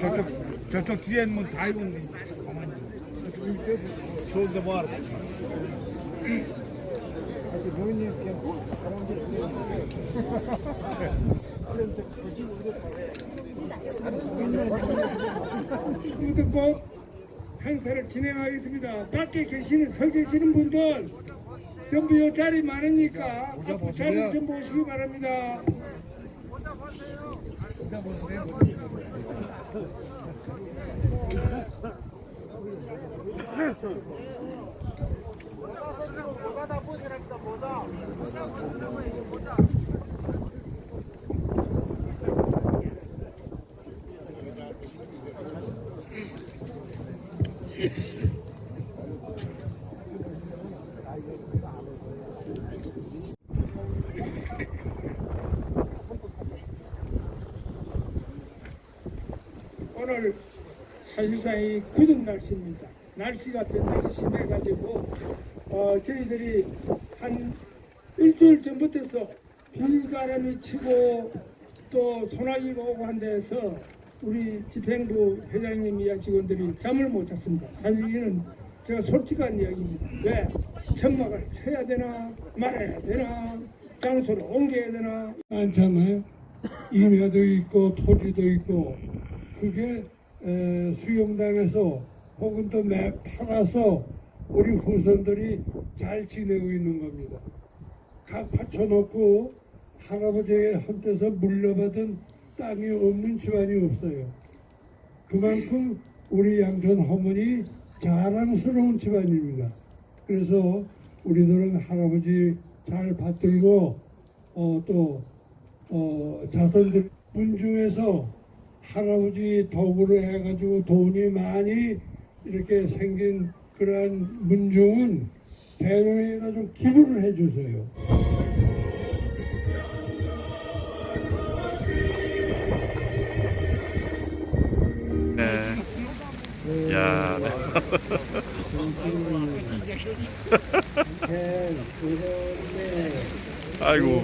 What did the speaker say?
저쪽 저쪽 뒤에는 뭐다. 저쪽 좋은데 뭐 하러? 듣고 행사를 진행하겠습니다. 밖에 계시는 서 계시는 분들 전부 요 자리 많으니까 앞으로 자리 좀 모시기 바랍니다. 오늘 사실상 이 굳은 날씨입니다. 날씨가 변동이 심해가지고 어, 저희들이 한 일주일 전부터서 비바람이 치고 또 소나기가 오고 한 데서 우리 집행부 회장님이야 직원들이 잠을 못 잤습니다. 사실 이는 제가 솔직한 이야기입니다. 왜? 천막을 쳐야 되나 말아야 되나 장소를 옮겨야 되나 많잖아요. 임야도 있고 토지도 있고 그게 에, 수용당에서 혹은 또 매 팔아서 우리 후손들이 잘 지내고 있는 겁니다. 각 받쳐놓고 할아버지의 한테서 물려받은 땅이 없는 집안이 없어요. 그만큼 우리 양천 어머니 자랑스러운 집안입니다. 그래서 우리들은 할아버지 잘 받들고 어, 또 어, 자손들 분 중에서 할아버지 덕으로 해가지고 돈이 많이 이렇게 생긴 그러한 문중은 대회에다 좀 기부를 해주세요. 네. 야, 네. 아이고.